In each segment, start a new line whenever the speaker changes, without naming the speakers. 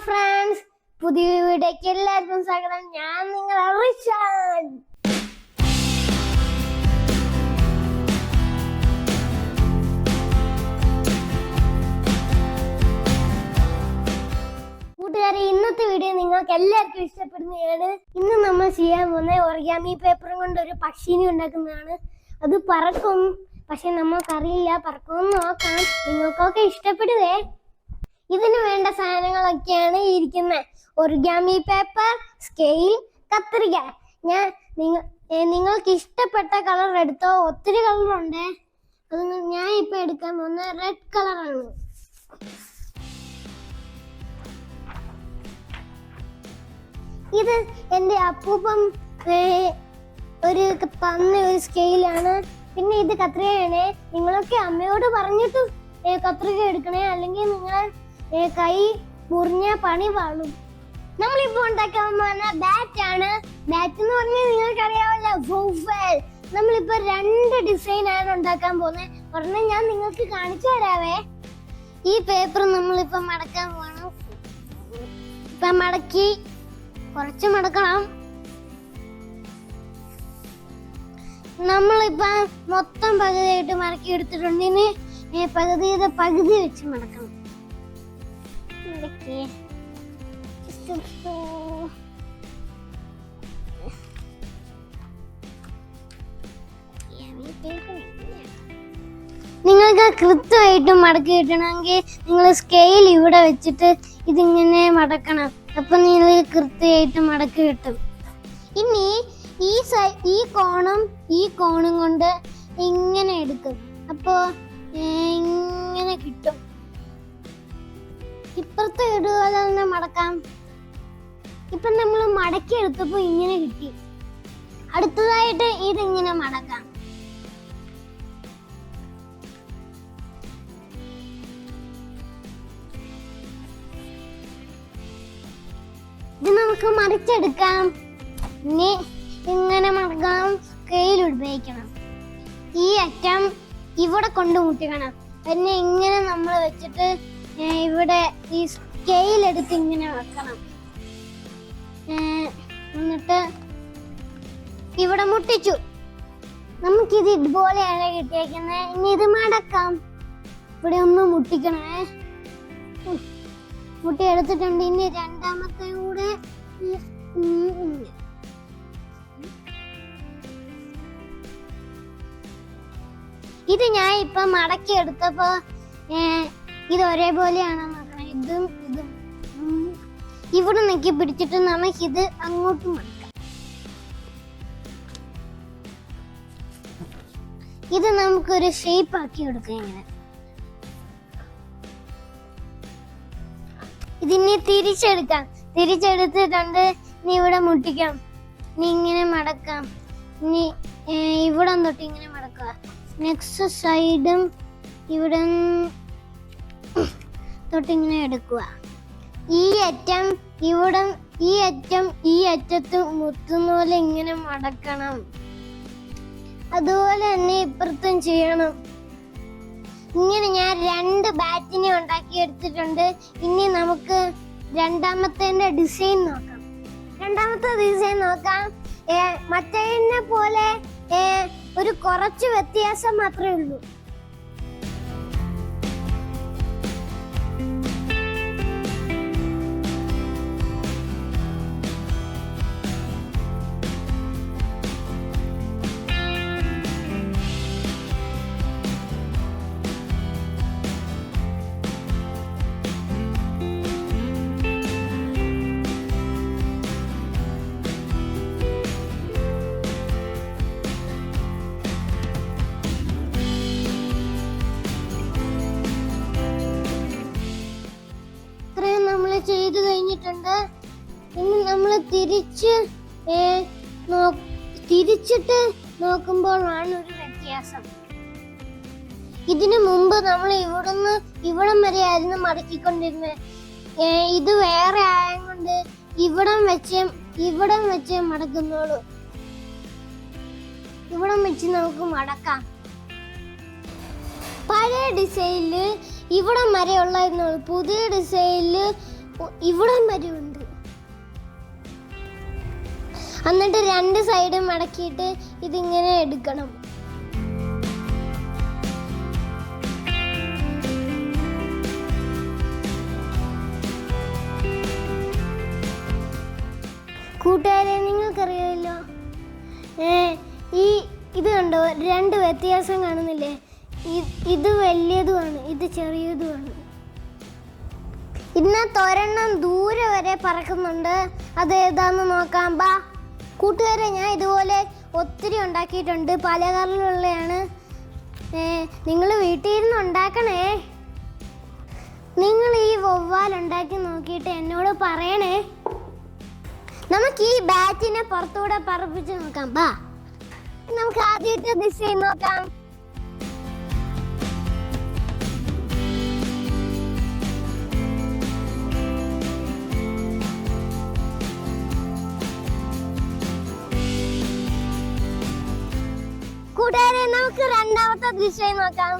Friends പുതിയ വീഡിയോക്ക് എല്ലാവർക്കും സ്വാഗതം. ഞാൻ നിങ്ങളെ റിഷാൻ. കൂട്ടുകാരെ ഇന്നത്തെ വീഡിയോ നിങ്ങൾക്ക് എല്ലാവർക്കും ഇഷ്ടപ്പെടുന്നതാണ്. ഇന്ന് നമ്മൾ ചെയ്യാൻ പോകുന്ന ഒറിയാമി പേപ്പറും കൊണ്ട് ഒരു പക്ഷീനെ ഉണ്ടാക്കുന്നതാണ്. അത് പറക്കും. പക്ഷെ നമ്മൾക്കറിയില്ല. പറക്കുമെന്ന് നോക്കാം. നിങ്ങൾക്കൊക്കെ ഇഷ്ടപ്പെടുവേ? ഇതിന് വേണ്ട സാധനങ്ങളൊക്കെയാണ് ഇരിക്കുന്നത് ഒറിഗാമി പേപ്പർ സ്കെയിൽ കത്രിക. ഞാൻ നിങ്ങൾ നിങ്ങൾക്ക് ഇഷ്ടപ്പെട്ട കളർ എടുത്തോ? ഒത്തിരി കളറുണ്ട്. അത് ഞാൻ ഇപ്പൊ എടുക്കാൻ പോകുന്ന റെഡ് കളറാണ് ഇത് എന്റെ അപ്പൂപ്പം ഒരു തന്ന ഒരു സ്കെയിലാണ് പിന്നെ ഇത് കത്രികയാണ്. നിങ്ങളൊക്കെ അമ്മയോട് പറഞ്ഞിട്ട് കത്രിക എടുക്കണേ? അല്ലെങ്കിൽ നിങ്ങൾ കൈ മുറിഞ്ഞ പണി വാളും നമ്മളിപ്പോ ഉണ്ടാക്കാൻ പോകുന്ന ബാറ്റ് ആണ്. ബാറ്റ് എന്ന് പറഞ്ഞാൽ നിങ്ങൾക്ക് അറിയാമല്ലോ വൂഫൽ നമ്മളിപ്പോ രണ്ട് ഡിസൈൻ ആണ് ഉണ്ടാക്കാൻ പോകുന്നത്. ഒരെണ്ണം ഞാൻ നിങ്ങൾക്ക് കാണിച്ചു തരാവേ. ഈ പേപ്പർ നമ്മളിപ്പോ മടക്കാൻ പോകണം ഇപ്പൊ മടക്കി കുറച്ച് മടക്കണം. നമ്മളിപ്പോ മൊത്തം പകുതിയായിട്ട് മടക്കി എടുത്തിട്ടുണ്ട്. ഇനി പകുതിയുടെ പകുതി വെച്ച് മടക്കണം. എടുത്തോ. നിങ്ങൾക്ക് കൃത്യമായിട്ട് മടക്കി കിട്ടണമെങ്കിൽ നിങ്ങൾ സ്കെയിൽ ഇവിടെ വെച്ചിട്ട് ഇതിങ്ങനെ മടക്കണം. അപ്പൊ നിങ്ങൾക്ക് കൃത്യമായിട്ട് മടക്കി കിട്ടും. ഇനി ഈ ഈ കോണും ഈ കോണും കൊണ്ട് ഇങ്ങനെ എടുക്കും. അപ്പോ ഏ, ഇങ്ങനെ കിട്ടും. ഇപ്പുറത്തെ ഇതുപോലെ തന്നെ മടക്കാം. ഇപ്പൊ നമ്മൾ മടക്കി എടുത്തപ്പോ ഇങ്ങനെ കിട്ടി. അടുത്തതായിട്ട് ഇതിങ്ങനെ മടക്കാം. ഇത് നമുക്ക് മറിച്ചെടുക്കാം. ഇനി ഇങ്ങനെ മടക്കാം കയ്യിൽ ഉപയോഗിക്കണം. ഈ അറ്റം ഇവിടെ കൊണ്ടുമുട്ടിക്കണം പിന്നെ ഇങ്ങനെ നമ്മൾ വെച്ചിട്ട് ഇവിടെ ഈ സ്കെയിൽ എടുത്ത് ഇങ്ങനെ വെക്കണം. എന്നിട്ട് ഇവിടെ മുട്ടിച്ചു. നമുക്കിത് ഇതുപോലെയാണ് കിട്ടിയേക്കുന്നത് ഇനി ഇത് മടക്കാം. ഇവിടെ ഒന്ന് മുട്ടിക്കണേ. മുട്ടി എടുത്തിട്ടുണ്ട്. ഇനി രണ്ടാമത്തെ കൂടെ. ഇത് ഞാൻ ഇപ്പൊ മടക്കി എടുത്തപ്പോ ഇത് ഒരേപോലെയാണ് നോക്കണം ഇതും. ഇതും. ഇവിടെ നിക്കി പിടിച്ചിട്ട് നമുക്ക് ഇത് അങ്ങോട്ട് മടക്കാം. ഇത് നമുക്കൊരു ഷേപ്പ് ആക്കി കൊടുക്കാം ഇങ്ങനെ. ഇതിനെ തിരിച്ചെടുക്കാം. തിരിച്ചെടുത്തിട്ടുണ്ട് നീ ഇവിടെ മുട്ടിക്കാം. നീ ഇങ്ങനെ മടക്കാം. നീ ഇവിടെ തൊട്ട് ഇങ്ങനെ മടക്കുക. നെക്സ്റ്റ് സൈഡും ഇവിടെ തൊട്ട് ഇങ്ങനെ എടുക്കുക. ഈ അറ്റം ഇവിടെ ഈ അറ്റം ഈ അറ്റത്ത് മുത്തുന്ന പോലെ ഇങ്ങനെ മടക്കണം. അതുപോലെ തന്നെ ഇപ്പുറത്തും ചെയ്യണം. ഇങ്ങനെ ഞാൻ രണ്ട് ബാറ്റിനെ ഉണ്ടാക്കി എടുത്തിട്ടുണ്ട്. ഇനി നമുക്ക് രണ്ടാമത്തേന്റെ ഡിസൈൻ നോക്കാം. രണ്ടാമത്തെ ഡിസൈൻ നോക്കാം. ഏ, മറ്റേതിനെ പോലെ ഒരു കുറച്ച് വ്യത്യാസം മാത്രമേ ഉള്ളൂ. ചെയ്തു കഴിഞ്ഞിട്ടുണ്ട്. ഇനി നമ്മൾ തിരിച്ച് തിരിച്ചിട്ട് നോക്കുമ്പോഴാണ് ഒരു വ്യത്യാസം. ഇതിനു മുമ്പ് നമ്മൾ ഇവിടുന്ന് ഇവിടം വരെ ആയിരുന്നു മടക്കിക്കൊണ്ടിരുന്നത് ഇത് വേറെ ആയതുകൊണ്ട് ഇവിടം വെച്ച് ഇവിടം വെച്ച് മടക്കുന്നുള്ളൂ ഇവിടം വെച്ച് നമുക്ക് മടക്കാം. പഴയ ഡിസൈനിൽ ഇവിടം വരെ ഉള്ളായിരുന്നുള്ളൂ പുതിയ ഡിസൈനിൽ ഇവിടം വരെ ഉണ്ട്. എന്നിട്ട് രണ്ട് സൈഡും മടക്കിയിട്ട് ഇതിങ്ങനെ എടുക്കണം. കൂട്ടുകാരെ നിങ്ങൾക്കറിയാമല്ലോ? ഈ ഇത് കണ്ടോ? രണ്ട് വ്യത്യാസം കാണുന്നില്ലേ? ഇത് വലിയതുമാണ് ഇത് ചെറിയതുമാണ്. ഇന്നത്തെ ഒരെണ്ണം ദൂരെ വരെ പറക്കുന്നുണ്ട്. അത് ഏതാന്ന് നോക്കാം. ബാ കൂട്ടുകാരെ ഞാൻ ഇതുപോലെ ഒത്തിരി ഉണ്ടാക്കിയിട്ടുണ്ട്. പല കളറിലുള്ളതാണ് നിങ്ങൾ വീട്ടിൽ ഇരുന്ന് ഉണ്ടാക്കണേ. നിങ്ങൾ ഈ വവ്വാൽ ഉണ്ടാക്കി നോക്കിയിട്ട് എന്നോട് പറയണേ. നമുക്ക് ഈ ബാറ്റിനെ പുറത്തൂടെ പറപ്പിച്ച് നോക്കാം. ബാ നമുക്ക് ആദ്യത്തെ ദിശയിൽ നോക്കാം. നമുക്ക് രണ്ടാമത്തെ ദിശയിൽ നോക്കാം.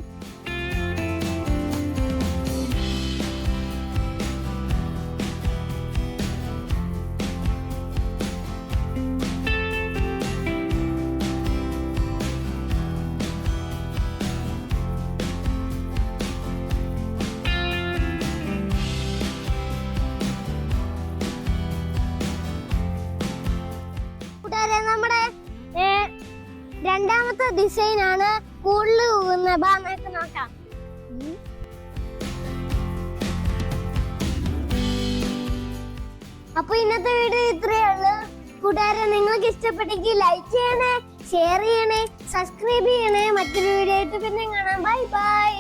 നമ്മുടെ രണ്ടാമത്തെ ഡിസൈൻ ആണ് കൂടുതൽ പോകുന്നത് ബാ നമുക്ക് നോക്കാം. അപ്പൊ ഇന്നത്തെ വീഡിയോ ഇത്രയേ ഉള്ളൂ. കൂട്ടുകാരെ നിങ്ങൾക്ക് ഇഷ്ടപ്പെട്ടെങ്കിൽ ലൈക്ക് ചെയ്യണേ ഷെയർ ചെയ്യണേ സബ്സ്ക്രൈബ് ചെയ്യണേ. മറ്റൊരു വീഡിയോ ആയിട്ട് പിന്നെ കാണാം. Bye bye